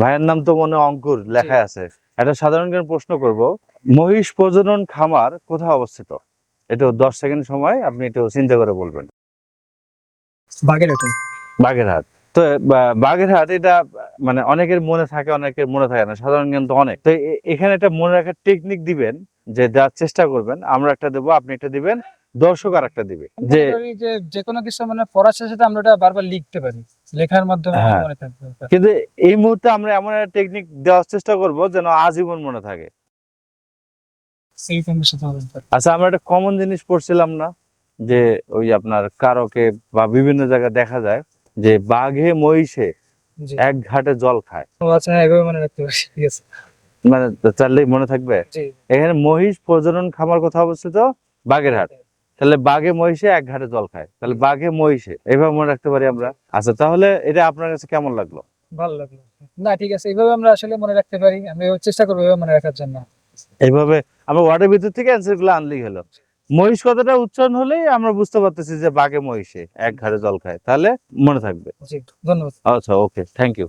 ভাইয়ের নাম তো মনে অঙ্কুর লেখা আছে। একটা সাধারণ জ্ঞান প্রশ্ন করব। মহিষ প্রজনন খামার কোথায় অবস্থিত? এটা দশ সেকেন্ড সময় আপনি একটু চিন্তা করে বলবেন। বাগেরহাটে। বাগেরহাট। তো বাগেরহাট এটা মানে অনেকের মনে থাকে অনেকের মনে থাকে না সাধারণ জ্ঞান তো অনেক। তো এখানে একটা মনে রাখার টেকনিক দিবেন যে দেওয়ার চেষ্টা করবেন আমরা একটা দেবো আপনি একটা দিবেন দর্শক আর একটা দিবে যে যে কোনো কিছু মানে পড়ার শেষে আমরা ওটা বারবার লিখতে পারি। লেখার মাধ্যমে হ্যাঁ। মনে থাকবে কিন্তু এই মুহূর্তে আমরা এমন একটা টেকনিক দেওয়ার চেষ্টা করব যেন আজীবন মনে থাকে। আচ্ছা আমরা একটা কমন জিনিস পড়ছিলাম না যে ওই আপনার কারকে বা বিভিন্ন জায়গায় দেখা যায় যে বাঘে মহিষে এক ঘাটে জল খায়। আচ্ছা হ্যাঁ এভাবে মনে রাখতে পারি ঠিক আছে। মানে মনে থাকবে? এখানে মহিষ প্রজনন খামার কোথাও অবস্থিত বাগেরহাট তাহলে বাঘে মহিষে এক ঘাটে জল খায়। তাহলে বাঘে মহিষে এইভাবে মনে রাখতে পারি আমরা। আচ্ছা তাহলে এটা আপনার কাছে কেমন লাগল? ভালো লাগল। না ঠিক আছে এইভাবে আমরা আসলে মনে রাখতে পারি। আমি চেষ্টা করব মনে রাখার জন্য। এইভাবে আমরা ওয়ার্ডের ভিতর থেকে অ্যান্সারগুলো আনলেই হলো। মহিষ কথাটা উচ্চারণ হলেই আমরা বুঝতে পারতেছি যে বাঘে মহিষে এক ঘাটে জল খায়। তাহলে মনে থাকবে। ধন্যবাদ। আচ্ছা ওকে থ্যাংক ইউ